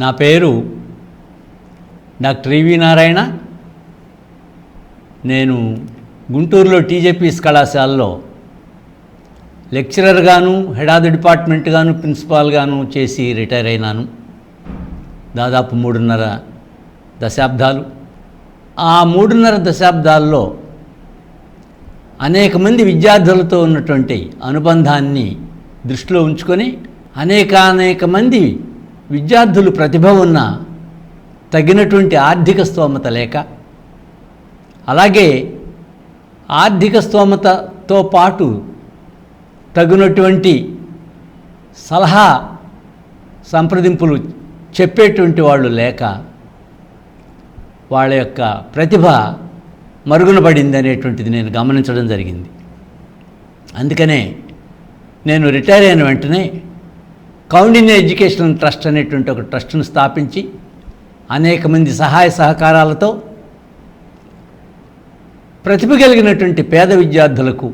నా పేరు డాక్టర్ ఈవి నారాయణ. నేను గుంటూరులో టీజేపీఎస్ కళాశాలలో లెక్చరర్గాను హెడ్ ఆఫ్ ది డిపార్ట్మెంట్గాను ప్రిన్సిపాల్గాను చేసి రిటైర్ అయినాను. దాదాపు మూడున్నర దశాబ్దాలు. ఆ మూడున్నర దశాబ్దాల్లో అనేక మంది విద్యార్థులతో ఉన్నటువంటి అనుబంధాన్ని దృష్టిలో ఉంచుకొని అనేకానేక మంది విద్యార్థులు ప్రతిభ ఉన్న తగినటువంటి ఆర్థిక స్తోమత లేక అలాగే ఆర్థిక స్తోమతతో పాటు తగినటువంటి సలహా సంప్రదింపులు చెప్పేటువంటి వాళ్ళు లేక వాళ్ళ యొక్క ప్రతిభ మరుగున పడింది అనేటువంటిది నేను గమనించడం జరిగింది. అందుకనే నేను రిటైర్ అయిన వెంటనే కౌండిన్య ఎడ్యుకేషనల్ ట్రస్ట్ అనేటువంటి ఒక ట్రస్ట్ను స్థాపించి అనేక మంది సహాయ సహకారాలతో ప్రతిభ కలిగినటువంటి పేద విద్యార్థులకు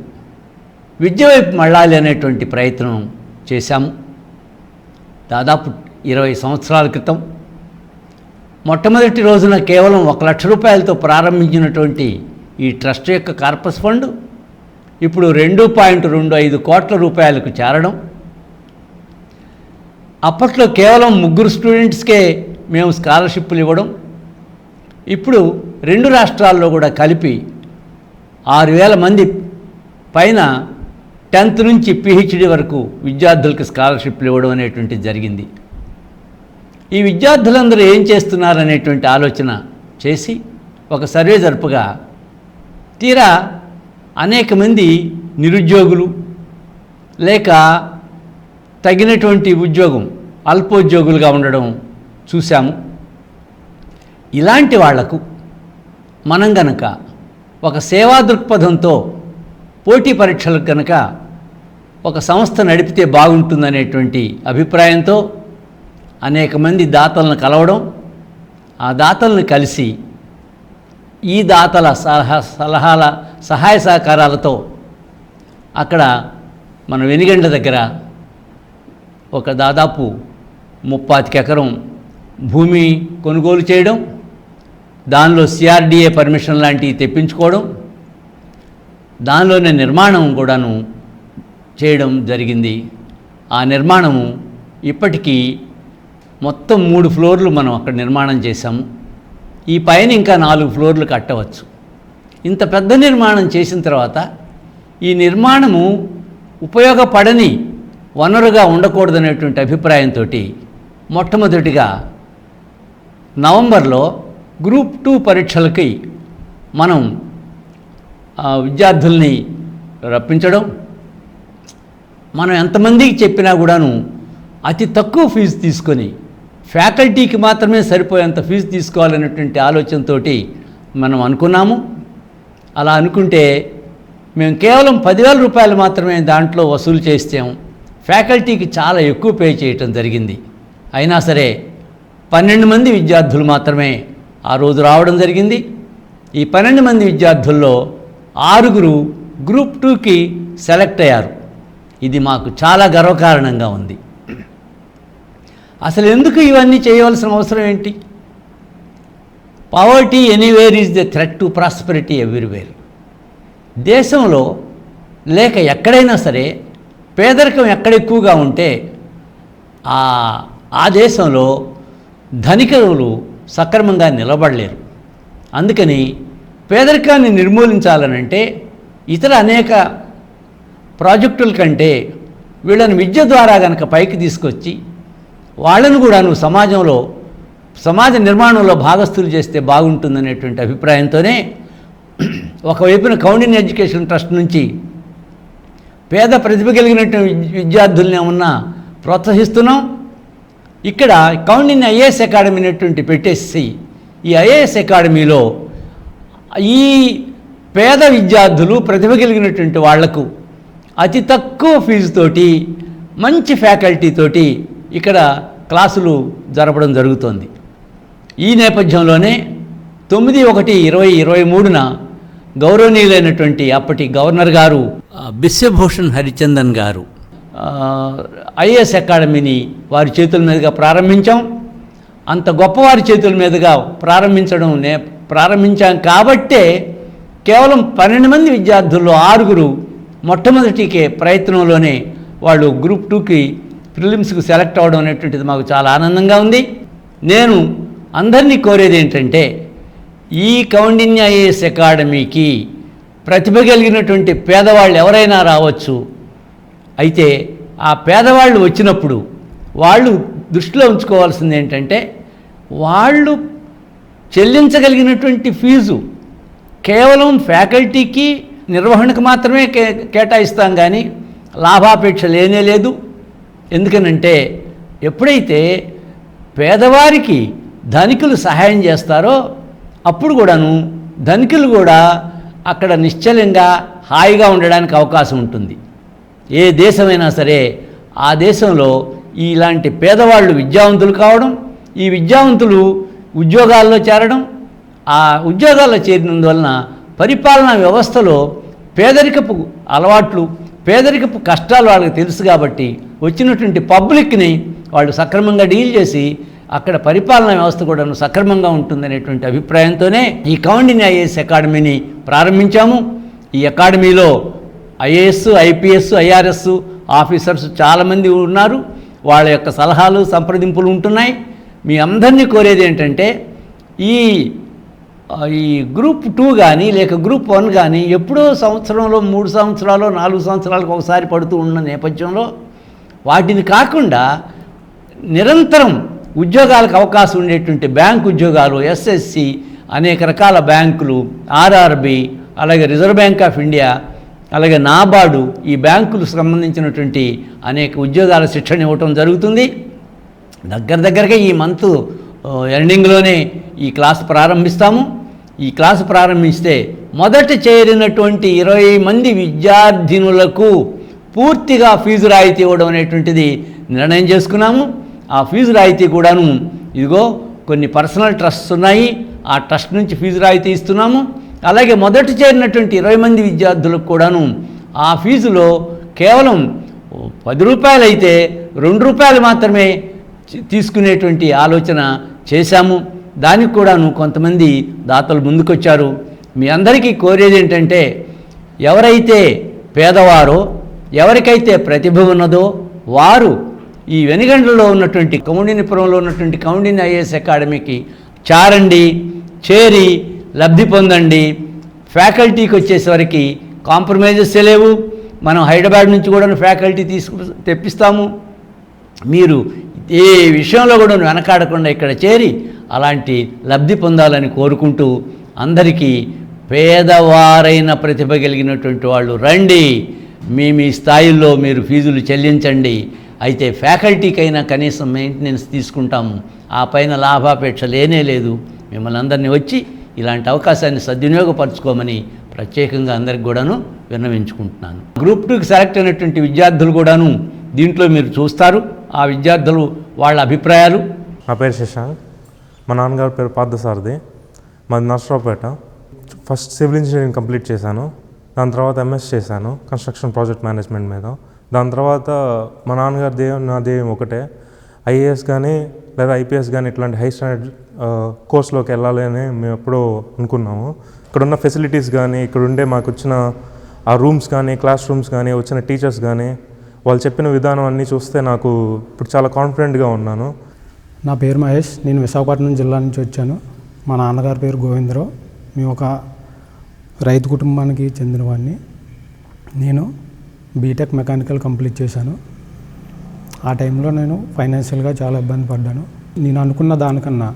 విద్య వైపు మళ్ళాలి అనేటువంటి ప్రయత్నం చేశాము. దాదాపు ఇరవై సంవత్సరాల క్రితం మొట్టమొదటి రోజున కేవలం ఒక లక్ష రూపాయలతో ప్రారంభించినటువంటి ఈ ట్రస్ట్ యొక్క కార్పస్ ఫండ్ ఇప్పుడు రెండు పాయింట్ రెండు ఐదు కోట్ల రూపాయలకు చేరడం. అప్పట్లో కేవలం ముగ్గురు స్టూడెంట్స్కే మేము స్కాలర్షిప్లు ఇవ్వడం. ఇప్పుడు రెండు రాష్ట్రాల్లో కూడా కలిపి ఆరు వేల మంది పైన టెన్త్ నుంచి పిహెచ్డి వరకు విద్యార్థులకు స్కాలర్షిప్లు ఇవ్వడం అనేటువంటిది జరిగింది. ఈ విద్యార్థులందరూ ఏం చేస్తున్నారనేటువంటి ఆలోచన చేసి ఒక సర్వే జరుపుగా తీరా అనేక మంది నిరుద్యోగులు లేక తగినటువంటి ఉద్యోగం అల్పోద్యోగులుగా ఉండడం చూశాము. ఇలాంటి వాళ్ళకు మనం గనక ఒక సేవా దృక్పథంతో పోటీ పరీక్షలకు కనుక ఒక సంస్థ నడిపితే బాగుంటుందనేటువంటి అభిప్రాయంతో అనేక మంది దాతలను కలవడం ఆ దాతలను కలిసి ఈ దాతల సలహా సలహాల సహాయ సహకారాలతో అక్కడ మన వెనిగండ్ల దగ్గర ఒక దాదాపు ముప్పాతిక ఎకరం భూమి కొనుగోలు చేయడం దానిలో సిఆర్డిఏ పర్మిషన్ లాంటివి తెప్పించుకోవడం దానిలోనే నిర్మాణం కూడాను చేయడం జరిగింది. ఆ నిర్మాణము ఇప్పటికీ మొత్తం మూడు ఫ్లోర్లు మనం అక్కడ నిర్మాణం చేశాము ఈ పైన ఇంకా నాలుగు ఫ్లోర్లు కట్టవచ్చు. ఇంత పెద్ద నిర్మాణం చేసిన తర్వాత ఈ నిర్మాణము ఉపయోగపడని వనరుగా ఉండకూడదనేటువంటి అభిప్రాయంతో మొట్టమొదటిగా నవంబర్లో గ్రూప్ టూ పరీక్షలకి మనం ఆ, విద్యార్థుల్ని రప్పించడం మనం ఎంతమందికి చెప్పినా కూడాను అతి తక్కువ ఫీజు తీసుకొని ఫ్యాకల్టీకి మాత్రమే సరిపోయేంత ఫీజు తీసుకోవాలనేటువంటి ఆలోచనతో మనం అనుకున్నాము. అలా అనుకుంటే మేము కేవలం పదివేల రూపాయలు మాత్రమే దాంట్లో వసూలు చేస్తాము ఫ్యాకల్టీకి చాలా ఎక్కువ పే చేయటం జరిగింది. అయినా సరే పన్నెండు మంది విద్యార్థులు మాత్రమే ఆ రోజు రావడం జరిగింది. ఈ పన్నెండు మంది విద్యార్థుల్లో ఆరుగురు గ్రూప్ టూకి సెలెక్ట్ అయ్యారు. ఇది మాకు చాలా గర్వకారణంగా ఉంది. అసలు ఎందుకు ఇవన్నీ చేయవలసిన అవసరం ఏంటి? Poverty anywhere is the threat to prosperity everywhere దేశంలో లేక ఎక్కడైనా సరే పేదరికం ఎక్కడ ఎక్కువగా ఉంటే ఆ ఆ దేశంలో ధనికులు సక్రమంగా నిలబడలేరు. అందుకని పేదరికాన్ని నిర్మూలించాలనంటే ఇతర అనేక ప్రాజెక్టుల కంటే వీళ్ళని విద్య ద్వారా కనుక పైకి తీసుకొచ్చి వాళ్ళను కూడా నువ్వు సమాజంలో సమాజ నిర్మాణంలో భాగస్థులు చేస్తే బాగుంటుందనేటువంటి అభిప్రాయంతోనే ఒకవైపున కౌండిన్ ఎడ్యుకేషన్ ట్రస్ట్ నుంచి పేద ప్రతిభ కలిగినట్టు విద్యార్థుల్ని ఏమన్నా ప్రోత్సహిస్తున్నాం? ఇక్కడ కౌండిన్ ఐఏఎస్ అకాడమీ అనేటువంటి పెట్టేసి ఈ ఐఏఎస్ అకాడమీలో ఈ పేద విద్యార్థులు ప్రతిభ కలిగినటువంటి వాళ్ళకు అతి తక్కువ ఫీజుతోటి మంచి ఫ్యాకల్టీతోటి ఇక్కడ క్లాసులు జరపడం జరుగుతోంది. ఈ నేపథ్యంలోనే తొమ్మిది ఒకటి ఇరవై ఇరవై మూడున గౌరవనీయులైనటువంటి అప్పటి గవర్నర్ గారు బిశ్వభూషణ్ హరిచందన్ గారు. ఐఏఎస్ అకాడమీని వారి చేతుల మీదుగా ప్రారంభించాం. అంత గొప్పవారి చేతుల మీదుగా ప్రారంభించడం నే ప్రారంభించాం కాబట్టే కేవలం పన్నెండు మంది విద్యార్థుల్లో ఆరుగురు మొట్టమొదటికే ప్రయత్నంలోనే వాళ్ళు గ్రూప్ టూకి ప్రిలిమ్స్కి సెలెక్ట్ అవ్వడం అనేటువంటిది మాకు చాలా ఆనందంగా ఉంది. నేను అందరినీ కోరేది ఏంటంటే ఈ కౌండిన్య ఐఏఎస్ అకాడమీకి ప్రతిభ కలిగినటువంటి పేదవాళ్ళు ఎవరైనా రావచ్చు. అయితే ఆ పేదవాళ్ళు వచ్చినప్పుడు వాళ్ళు దృష్టిలో ఉంచుకోవాల్సింది ఏంటంటే వాళ్ళు చెల్లించగలిగినటువంటి ఫీజు కేవలం ఫ్యాకల్టీకి నిర్వహణకు మాత్రమే కే కేటాయిస్తాం కానీ లాభాపేక్ష లేనే లేదు. ఎందుకనంటే ఎప్పుడైతే పేదవారికి ధనికులు సహాయం చేస్తారో అప్పుడు కూడాను ధనికులు కూడా అక్కడ నిశ్చలంగా హాయిగా ఉండడానికి అవకాశం ఉంటుంది. ఏ దేశమైనా సరే ఆ దేశంలో ఇలాంటి పేదవాళ్ళు విద్యావంతులు కావడం ఈ విద్యావంతులు ఉద్యోగాల్లో చేరడం ఆ ఉద్యోగాల్లో చేరినందువలన పరిపాలనా వ్యవస్థలో పేదరికపు అలవాట్లు పేదరికపు కష్టాలు వాళ్ళకి తెలుసు కాబట్టి వచ్చినటువంటి పబ్లిక్ని వాళ్ళు సక్రమంగా డీల్ చేసి అక్కడ పరిపాలనా వ్యవస్థ కూడా సక్రమంగా ఉంటుందనేటువంటి అభిప్రాయంతోనే ఈ కౌండిని ఐఏఎస్ అకాడమీని ప్రారంభించాము. ఈ అకాడమీలో ఐఏఎస్ ఐపీఎస్ ఐఆర్ఎస్ ఆఫీసర్స్ చాలామంది ఉన్నారు. వాళ్ళ యొక్క సలహాలు సంప్రదింపులు ఉంటున్నాయి. మీ అందరినీ కోరేది ఏంటంటే ఈ ఈ గ్రూప్ టూ కానీ లేక గ్రూప్ వన్ కానీ ఎప్పుడో సంవత్సరంలో మూడు సంవత్సరాలు నాలుగు సంవత్సరాలకు ఒకసారి పడుతూ ఉన్న నేపథ్యంలో వాటిని కాకుండా నిరంతరం ఉద్యోగాలకు అవకాశం ఉండేటువంటి బ్యాంక్ ఉద్యోగాలు ఎస్ఎస్సి అనేక రకాల బ్యాంకులు ఆర్ఆర్బి అలాగే రిజర్వ్ బ్యాంక్ ఆఫ్ ఇండియా అలాగే నాబార్డు ఈ బ్యాంకులు సంబంధించినటువంటి అనేక ఉద్యోగాల శిక్షణ ఇవ్వటం జరుగుతుంది. దగ్గర దగ్గరగా ఈ మంత్ ఎండింగ్లోనే ఈ క్లాస్ ప్రారంభిస్తాము. ఈ క్లాస్ ప్రారంభిస్తే మొదట చేరినటువంటి ఇరవై మంది విద్యార్థినులకు పూర్తిగా ఫీజు రాయితీ ఇవ్వడం అనేటువంటిది నిర్ణయం చేసుకున్నాము. ఆ ఫీజు రాయితీ కూడాను ఇదిగో కొన్ని పర్సనల్ ట్రస్ట్స్ ఉన్నాయి ఆ ట్రస్ట్ నుంచి ఫీజు రాయితీ ఇస్తున్నాము. అలాగే మొదట చేరినటువంటి ఇరవై మంది విద్యార్థులకు కూడాను ఆ ఫీజులో కేవలం పది రూపాయలు అయితే రెండు రూపాయలు మాత్రమే తీసుకునేటువంటి ఆలోచన చేశాము. దానికి కూడాను కొంతమంది దాతలు ముందుకొచ్చారు. మీ అందరికీ కోరేది ఏంటంటే ఎవరైతే పేదవారో ఎవరికైతే ప్రతిభ ఉన్నదో వారు ఈ వెనుగండ్లలో ఉన్నటువంటి కౌండినిపురంలో ఉన్నటువంటి కౌండిని ఐఏఎస్ అకాడమీకి చారండి చేరి లబ్ధి పొందండి. ఫ్యాకల్టీకి వచ్చేసరికి కాంప్రమైజెస్ లేవు. మనం హైదరాబాద్ నుంచి కూడా ఫ్యాకల్టీ తీసుకు తెప్పిస్తాము. మీరు ఏ విషయంలో కూడా వెనకాడకుండా ఇక్కడ చేరి అలాంటి లబ్ధి పొందాలని కోరుకుంటూ అందరికీ పేదవారైన ప్రతిభ కలిగినటువంటి వాళ్ళు రండి. మీ మీ స్థాయిల్లో మీరు ఫీజులు చెల్లించండి. అయితే ఫ్యాకల్టీకైనా కనీసం మెయింటెనెన్స్ తీసుకుంటాము. ఆ పైన లాభాపేక్ష లేనే లేదు. మిమ్మల్ని అందరినీ వచ్చి ఇలాంటి అవకాశాన్ని సద్వినియోగపరచుకోమని ప్రత్యేకంగా అందరికి కూడాను విన్నవించుకుంటున్నాను. గ్రూప్ టూకి సెలెక్ట్ అయినటువంటి విద్యార్థులు కూడాను దీంట్లో మీరు చూస్తారు. ఆ విద్యార్థులు వాళ్ళ అభిప్రాయాలు. నా పేరు శశాంక్. మా నాన్నగారి పేరు పార్థసారథి మాది Narasaraopet. First civil engineering complete చేశాను. దాని తర్వాత ఎంఎస్ చేశాను కన్స్ట్రక్షన్ ప్రాజెక్ట్ మేనేజ్మెంట్ మీద. దాని తర్వాత మా నాన్నగారి ధ్యేయం నా ధ్యేయం ఒకటే. ఐఏఎస్ కానీ లేదా ఐపీఎస్ కానీ ఇట్లాంటి హై స్టాండర్డ్ కోర్స్లోకి వెళ్ళాలి అని మేము ఎప్పుడూ అనుకున్నాము. ఇక్కడ ఉన్న ఫెసిలిటీస్ కానీ ఇక్కడ ఉండే మాకు వచ్చిన ఆ రూమ్స్ కానీ క్లాస్ రూమ్స్ కానీ వచ్చిన టీచర్స్ కానీ వాళ్ళు చెప్పిన విధానం అన్నీ చూస్తే నాకు ఇప్పుడు చాలా కాన్ఫిడెంట్గా ఉన్నాను. నా పేరు మహేష్. నేను విశాఖపట్నం జిల్లా నుంచి వచ్చాను. మా నాన్నగారి పేరు గోవిందరావు. మేము ఒక రైతు కుటుంబానికి చెందినవాడిని. నేను బీటెక్ మెకానికల్ కంప్లీట్ చేశాను. ఆ టైంలో నేను ఫైనాన్షియల్గా చాలా ఇబ్బంది పడ్డాను. నేను అనుకున్న దానికన్నా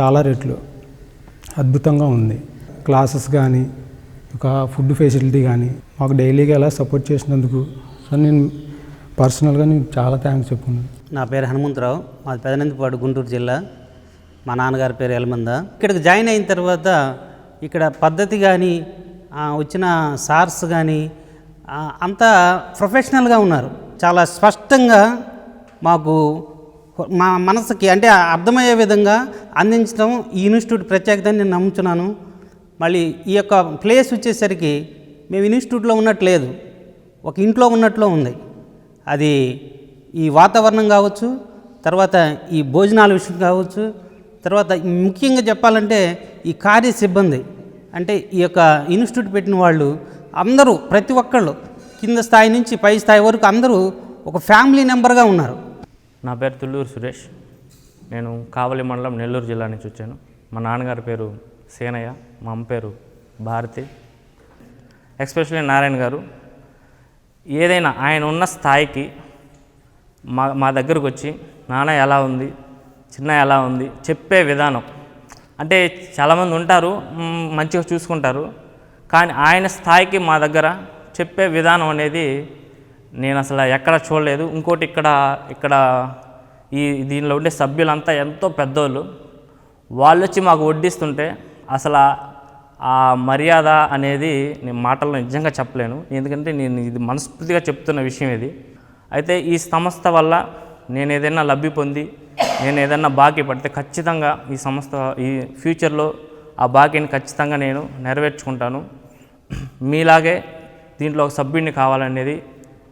చాలా రెట్లు అద్భుతంగా ఉంది. క్లాసెస్ కానీ ఒక ఫుడ్ ఫెసిలిటీ కానీ మాకు డైలీగా ఎలా సపోర్ట్ చేసినందుకు సో నేను పర్సనల్గా నేను చాలా థ్యాంక్స్ చెప్పుకున్నాను. నా పేరు హనుమంతరావు. మాది పెదనందిపాడు గుంటూరు జిల్లా. మా నాన్నగారి పేరు ఎలమంద ఇక్కడికి జాయిన్ అయిన తర్వాత ఇక్కడ పద్ధతి కానీ వచ్చిన సార్స్ కానీ అంత ప్రొఫెషనల్గా ఉన్నారు. చాలా స్పష్టంగా మాకు మా మనసుకి అంటే అర్థమయ్యే విధంగా అందించడం ఈ ఇన్స్టిట్యూట్ ప్రత్యేకతని నేను నమ్ముతున్నాను మళ్ళీ ఈ యొక్క ప్లేస్ వచ్చేసరికి మేము ఇన్స్టిట్యూట్లో ఉన్నట్టు లేదు. ఒక ఇంట్లో ఉన్నట్లు ఉంది. అది ఈ వాతావరణం కావచ్చు తర్వాత ఈ భోజనాల విషయం కావచ్చు తర్వాత ముఖ్యంగా చెప్పాలంటే ఈ కార్య సిబ్బంది అంటే ఈ యొక్క ఇన్స్టిట్యూట్ పెట్టిన వాళ్ళు అందరూ ప్రతి ఒక్కళ్ళు కింద స్థాయి నుంచి పై స్థాయి వరకు అందరూ ఒక ఫ్యామిలీ మెంబర్గా ఉన్నారు. నా పేరు తుళ్ళూరు సురేష్. నేను కావలి మండలం నెల్లూరు జిల్లా నుంచి వచ్చాను. మా నాన్నగారి పేరు సేనయ్య మా అమ్మ పేరు భారతి. ఎస్పెషల్లీ నారాయణ గారు ఏదైనా ఆయన ఉన్న స్థాయికి మా మా దగ్గరకు వచ్చి నాన్న ఎలా ఉంది? చిన్న ఎలా ఉంది? చెప్పే విధానం. అంటే చాలామంది ఉంటారు మంచిగా చూసుకుంటారు. కానీ ఆయన స్థాయికి మా దగ్గర చెప్పే విధానం అనేది నేను అసలు ఎక్కడ చూడలేదు. ఇంకోటి ఇక్కడ ఇక్కడ ఈ దీనిలో ఉండే సభ్యులంతా ఎంతో పెద్దోళ్ళు. వాళ్ళు వచ్చి మాకు వడ్డిస్తుంటే అసలు ఆ మర్యాద అనేది నేను మాటల్లో నిజంగా చెప్పలేను. ఎందుకంటే నేను ఇది మనస్ఫూర్తిగా చెప్తున్న విషయం ఇది. అయితే ఈ సంస్థ వల్ల నేను ఏదైనా లబ్ధి పొంది నేను ఏదైనా బాకీ పడితే ఖచ్చితంగా ఈ సంస్థ ఈ ఫ్యూచర్లో ఆ బాకీని ఖచ్చితంగా నేను నెరవేర్చుకుంటాను. మీలాగే దీంట్లో ఒక సభ్యుడిని కావాలనేది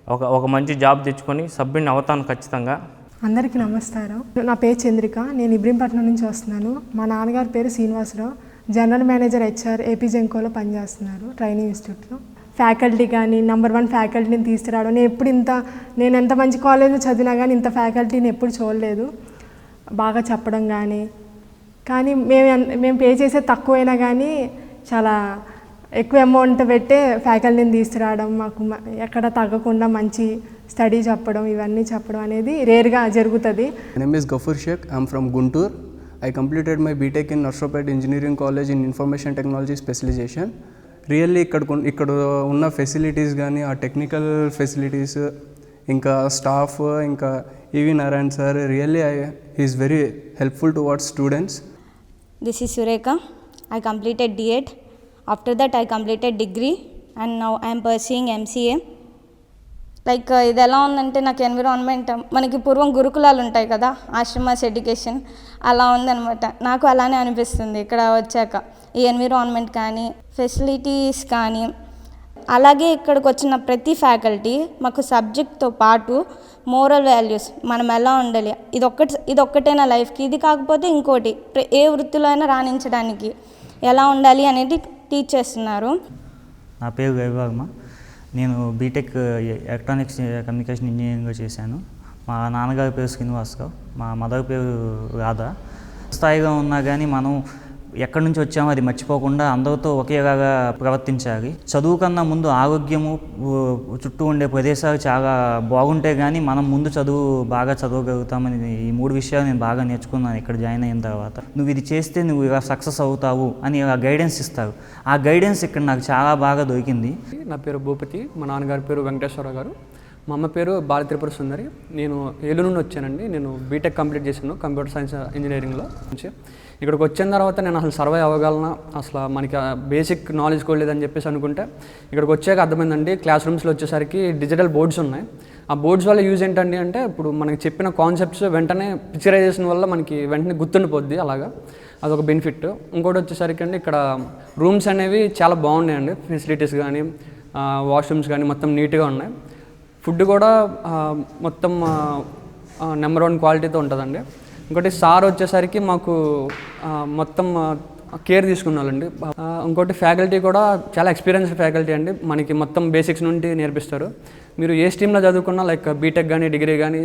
ఒక ఒక మంచి జాబ్ తెచ్చుకొని సభ్యుడిని అవుతాను ఖచ్చితంగా. అందరికీ నమస్కారం. నా పేరు చంద్రిక. నేను ఇబ్రహీంపట్నం నుంచి వస్తున్నాను. మా నాన్నగారి పేరు Srinivasarao. General manager HR AP జెంకోలో పనిచేస్తున్నారు ట్రైనింగ్ ఇన్స్టిట్యూట్లో. ఫ్యాకల్టీ కానీ నెంబర్ వన్ ఫ్యాకల్టీని తీసుకురావడం. నేను ఎప్పుడు ఇంత నేను ఎంత మంచి కాలేజ్లో చదివినా కానీ ఇంత ఫ్యాకల్టీని ఎప్పుడు చూడలేదు. బాగా చెప్పడం కానీ కానీ మేము మేము పే చేసే తక్కువైనా కానీ చాలా ఎక్కువ అమౌంట్ పెట్టే ఫ్యాకల్టీని తీసుకురావడం మాకు ఎక్కడ తగ్గకుండా మంచి స్టడీ చెప్పడం ఇవన్నీ చెప్పడం అనేది రేర్గా జరుగుతుంది. Is Gafoor Shaik I'm from Guntur I completed my BTech in Narsopet engineering college in information technology specialisation really ఇక్కడ ఇక్కడ ఉన్న ఫెసిలిటీస్ కానీ ఆ టెక్నికల్ ఫెసిలిటీస్ ఇంకా స్టాఫ్ ఇంకా E V Narayan sir really I is very helpful towards students this is Surekha I completed డిఎట్ After that, I completed degree and now I am pursuing MCA. Like uh, ఇది ఎలా ఉందంటే నాకు environment మనకి పూర్వం గురుకులాలు ఉంటాయి కదా ఆశ్రమాస్ ఎడ్యుకేషన్ అలా ఉందన్నమాట నాకు అలానే అనిపిస్తుంది ఇక్కడ వచ్చాక ఈ ఎన్విరాన్మెంట్ కానీ ఫెసిలిటీస్ కానీ అలాగే ఇక్కడికి వచ్చిన ప్రతి ఫ్యాకల్టీ మాకు సబ్జెక్ట్తో పాటు మోరల్ వాల్యూస్ మనం ఎలా ఉండాలి ఇది ఒక్కటి ఇది ఒక్కటే నా లైఫ్కి ఇది కాకపోతే ఇంకోటి ఏ వృత్తిలో అయినా రాణించడానికి ఎలా ఉండాలి అనేది టీచ్ చేస్తున్నారు నా పేరు వైభాగమ్మ నేను బీటెక్ ఎలక్ట్రానిక్స్ కమ్యూనికేషన్ ఇంజనీరింగ్లో చేశాను. మా నాన్నగారి పేరు శ్రీనివాసరావు మా మదర్ పేరు రాధా. స్థాయిగా ఉన్నా కానీ మనం ఎక్కడి నుంచి వచ్చామో అది మర్చిపోకుండా అందరితో ఒకేలాగా ప్రవర్తించాలి. చదువు కన్నా ముందు ఆరోగ్యము చుట్టూ ఉండే ప్రదేశాలు చాలా బాగుంటే కానీ మనం ముందు చదువు బాగా చదవగలుగుతామని ఈ మూడు విషయాలు నేను బాగా నేర్చుకున్నాను ఇక్కడ జాయిన్ అయిన తర్వాత. నువ్వు ఇది చేస్తే నువ్వు ఇలా సక్సెస్ అవుతావు అని ఆ గైడెన్స్ ఇస్తారు. ఆ గైడెన్స్ ఇక్కడ నాకు చాలా బాగా దొరికింది. నా పేరు భూపతి మా నాన్నగారి పేరు వెంకటేశ్వర గారు. మా అమ్మ పేరు బాల త్రిపుర సుందరి. నేను ఏలూరు నుండి వచ్చానండి. నేను బీటెక్ కంప్లీట్ చేశాను కంప్యూటర్ సైన్స్ ఇంజనీరింగ్లో నుంచి ఇక్కడికి వచ్చిన తర్వాత నేను అసలు సర్వే అవ్వగలనా? అసలు మనకి బేసిక్ నాలెడ్జ్ కూడా లేదని చెప్పేసి అనుకుంటే ఇక్కడికి వచ్చాక అర్థమైందండి. క్లాస్ రూమ్స్లో వచ్చేసరికి డిజిటల్ బోర్డ్స్ ఉన్నాయి. ఆ బోర్డ్స్ వల్ల యూజ్ ఏంటండి అంటే ఇప్పుడు మనకి చెప్పిన కాన్సెప్ట్స్ వెంటనే పిక్చరైజేషన్ వల్ల మనకి వెంటనే గుర్తుండిపోద్ది అలాగా. అదొక బెనిఫిట్ ఇంకోటి వచ్చేసరికి అండి ఇక్కడ రూమ్స్ అనేవి చాలా బాగున్నాయండి. ఫెసిలిటీస్ కానీ వాష్రూమ్స్ కానీ మొత్తం నీట్గా ఉన్నాయి. ఫుడ్ కూడా మొత్తం నెంబర్ వన్ క్వాలిటీతో ఉంటుందండి. ఇంకోటి సార్ వచ్చేసరికి మాకు మొత్తం కేర్ తీసుకున్నాళ్ళండి ఇంకోటి ఫ్యాకల్టీ కూడా చాలా ఎక్స్పీరియన్స్డ్ ఫ్యాకల్టీ అండి. మనకి మొత్తం బేసిక్స్ నుండి నేర్పిస్తారు. మీరు ఏ స్ట్రీమ్లో చదువుకున్నా లైక్ బీటెక్ కానీ డిగ్రీ కానీ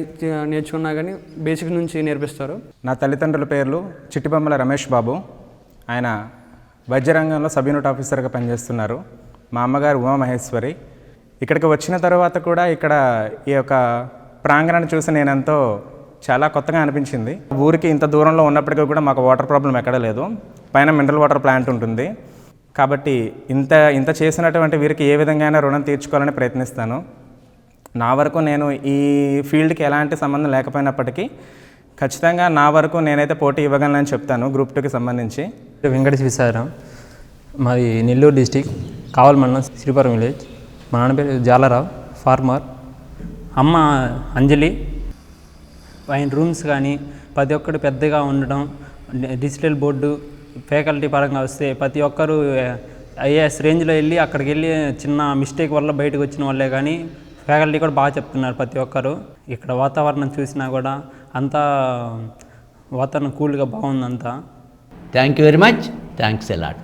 నేర్చుకున్నా కానీ బేసిక్స్ నుంచి నేర్పిస్తారు. నా తల్లిదండ్రుల పేర్లు చిట్టిబొమ్మల రమేష్ బాబు. ఆయన వైద్య రంగంలో సబ్ యూనిట్ ఆఫీసర్గా పనిచేస్తున్నారు. మా అమ్మగారు ఉమా మహేశ్వరి. ఇక్కడికి వచ్చిన తర్వాత కూడా ఇక్కడ ఈ యొక్క ప్రాంగణాన్ని చూసి నేనెంతో చాలా కొత్తగా అనిపించింది. ఊరికి ఇంత దూరంలో ఉన్నప్పటికీ కూడా మాకు వాటర్ ప్రాబ్లం ఎక్కడ లేదు. పైన మినరల్ వాటర్ ప్లాంట్ ఉంటుంది. కాబట్టి ఇంత ఇంత చేసినటువంటి వీరికి ఏ విధంగా రుణం తీర్చుకోవాలని ప్రయత్నిస్తాను. నా వరకు నేను ఈ ఫీల్డ్కి ఎలాంటి సంబంధం లేకపోయినప్పటికీ ఖచ్చితంగా నా వరకు నేనైతే పోటీ ఇవ్వగలనని చెప్తాను గ్రూప్ టూకి సంబంధించి. వెంకటేశ్వర మాది నెల్లూరు డిస్టిక్ కావల్ మండలం శ్రీపురం విలేజ్. మా నాన్న పేరు జాలరావు ఫార్మర్. అమ్మ అంజలి. ఆయన రూమ్స్ కానీ ప్రతి ఒక్కటి పెద్దగా ఉండడం డిజిటల్ బోర్డు ఫ్యాకల్టీ పరంగా వస్తే ప్రతి ఒక్కరు ఐఏఎస్ రేంజ్లో వెళ్ళి అక్కడికి వెళ్ళి చిన్న మిస్టేక్ వల్ల బయటకు వచ్చిన వాళ్ళే కానీ ఫ్యాకల్టీ కూడా బాగా చెప్తున్నారు ప్రతి ఒక్కరు. ఇక్కడ వాతావరణం చూసినా కూడా అంతా వాతావరణం కూల్గా బాగుంది అంతా thank you very much thanks a lot